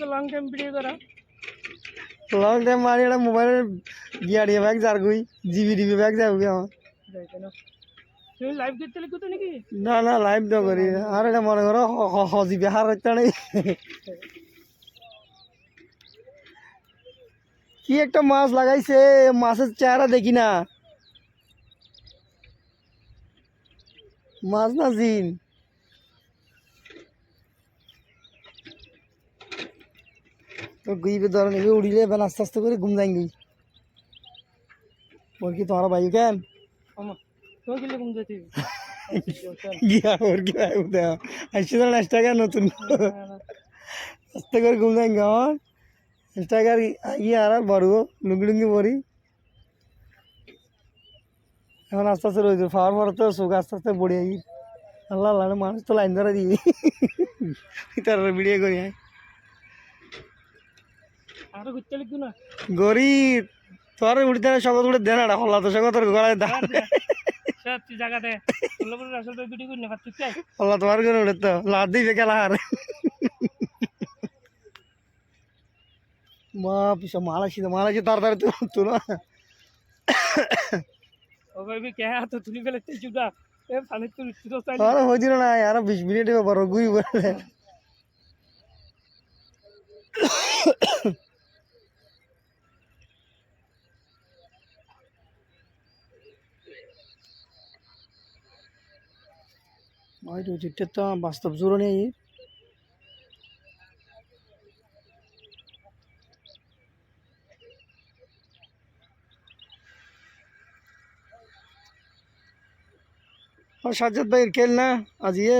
তো long time video করা long time মারি একটা মোবাইলের ব্যাগ যার গুই জিবি ডিবি ব্যাগ যাব আমার। তুমি লাইভ করতে লিখো নাকি? না না লাইভ তো করি। আর এটা মনে করো হজিবি হার হচ্ছে নেই কি একটা মাছ লাগাইছে মাছের চেহারা দেখি না। মাছ না জিন। তো গুইবে ধরেন এগুলো উড়িলে এবার আস্তে আস্তে করে ঘুম যাই ওর কি তোমার ভাই কেন গিয়া ওর কি ভাই উঠে? আসছে তো ইনস্টাগ্রাম নতুন। আস্তে করে ঘুম যাই আমার ইনস্টাগ্রাম ইয়ে আর বড় লুঙ্গি লুঙ্গি পরি। এখন আস্তে আস্তে রয়েছে পাওয়ার পরে তো চোখ আস্তে আস্তে বড়ি আই আল্লাহ আল্লাহ মানুষ তো লাইন ধরে দিই তার ভিডিও করি আয় আরও ঘুরতে লিখো না? গরি তোর উঠতে সগত উঠে দেন না হল্লা তো সগত তোর গলায় দাঁড় জায়গাতে হল্লা তোমার করে উঠে তো। লাদ দিবে মা পিছা তাড়াতাড়ি তো তুলো তুলি ফেলে চুটা আর হয়েছিল না আর বিশ মিনিট বড় গুই বলে। ওই রুচিটা তো বাস্তব জোর নেই और साजद भाई खेल ना आज ये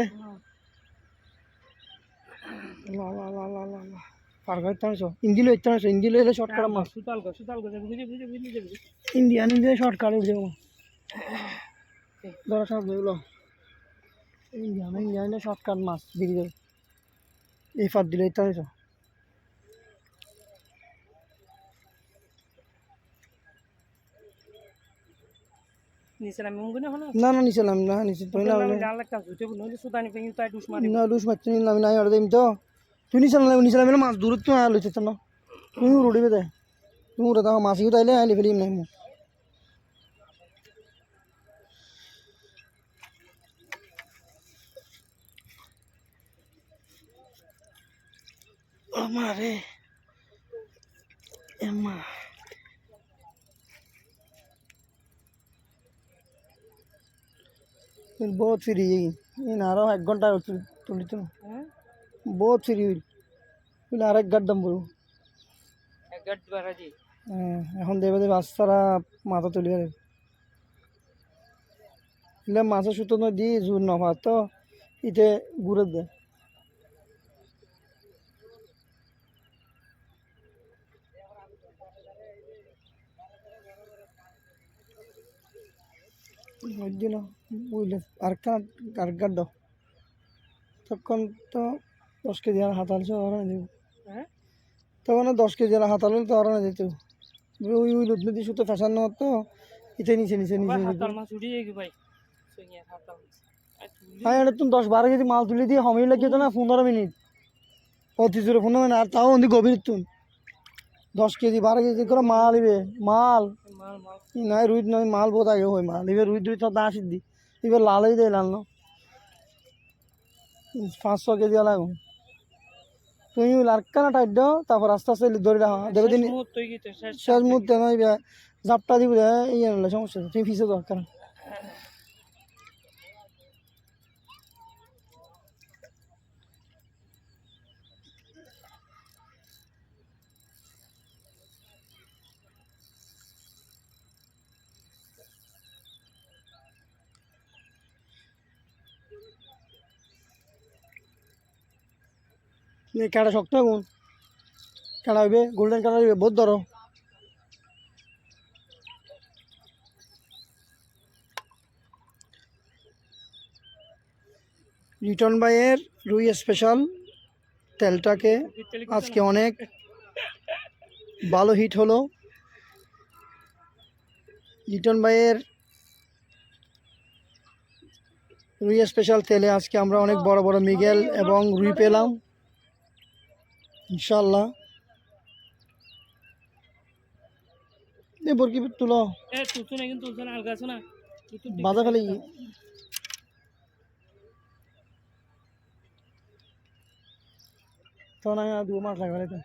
ला ला ला ला ला ला পার করতে হবে ইন্দিলো ইতে হবে ইন্দিলো এলে শর্টকাট মাছ সুতাল গো সুতাল গো বুঝে বুঝে বুঝে যাবি ইন্ডিয়ান ইন্ডিয়া শর্টকাট উঠে যাবো ধরা সব এগুলো শর্টকাট মাছ দিকে যাবে এই ফাঁদ দিলে মুঙ্গুনে হলো? না না নিচে নাম না নিচে তো না তাই ডুস আমি নাই আর দিম তো। তুই নিচে নাম নিচে নাম মাছ দূরত তো আলো না। তুই উড়িবে তুই উড়ে দাও মাছ ইউ তাইলে আইলে ফেলিম নাই মু আমারে এমা বহুত ফ্রি ইন আরও এক ঘণ্টা তুলি তো হ্যাঁ বহুত ফ্রি হইল হইলে আর এক গাড় দাম বলব এক এখন দেবে দেবে বাচ্চারা মাথা তুলি দেবে এলে মাছের সুতো নয় দিয়ে জোর নভা তো ইতে ঘুরে দেয় গাড় দাও তখন তো দশ কেজি আর হাত আলছে ওরা দেব হ্যাঁ? তখন দশ কেজি আর হাত আলো তো ওরা দিত ওই ওই লুট নদী সুতো তো ইতে নিচে নিচে নিচে হাতাল আর হ্যাঁ এটা তুমি দশ বারো কেজি মাল তুলে দিয়ে হমিয়ে লাগিয়ে তো না পনেরো মিনিট। অতি জোরে পনেরো মিনিট আর তাও অনেক গভীর তুন। দশ কেজি বারো কেজি করে মাল ইবে মাল? নাই রুই নয় মাল বহুত আগে হয়। মাল এবার রুই দুই তো আসি দি। এবার লালই দেয় লাল ন। পাঁচশো কেজি লাগো তুমি লারকানা টাইট দাও তারপর আস্তে আস্তে ধরে রাখো। দেবে দিন শেষ মুহূর্তে নয় জাপটা দিব ইয়ে সমস্যা তুমি ফিসে দরকার কাটা শক্ত এখন কাটা হইবে গোল্ডেন কালার হইবে, বহুত ধরো রিটন বাইয়ের রুই স্পেশাল তেলটাকে আজকে অনেক ভালো হিট হলো। রিটন বাইয়ের রুই স্পেশাল তেলে আজকে আমরা অনেক বড় বড় মিগেল এবং রুই পেলাম। ইনশাল্লাহ এ বরকি তুলো এ তুলছো না কিন্তু তুলছো না আলগা আছো না। তুই তো বাধা ফেলে গিয়ে। তখন আমি আর দু মাস লাগবে তো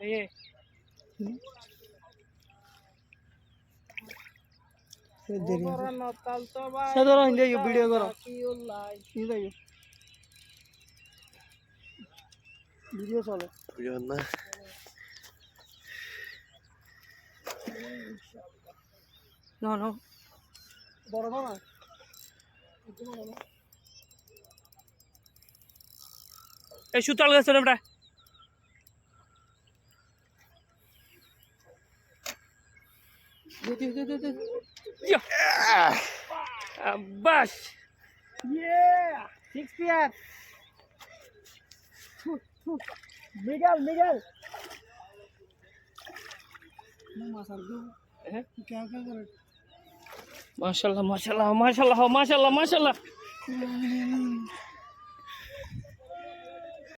এই এ, দেরি সে ধরো হিন্দে ভিডিও করো হিন্দে ভিডিও চলে না না বড় না এই সুতো আলগা আছো না বেটা ইয়া। আব্বাস সিক্স পিয়ার মিডল মিডল মাশাল্লাহ মাশাল্লাহ মাশাল্লাহ মাশাল্লাহ মাশাল্লাহ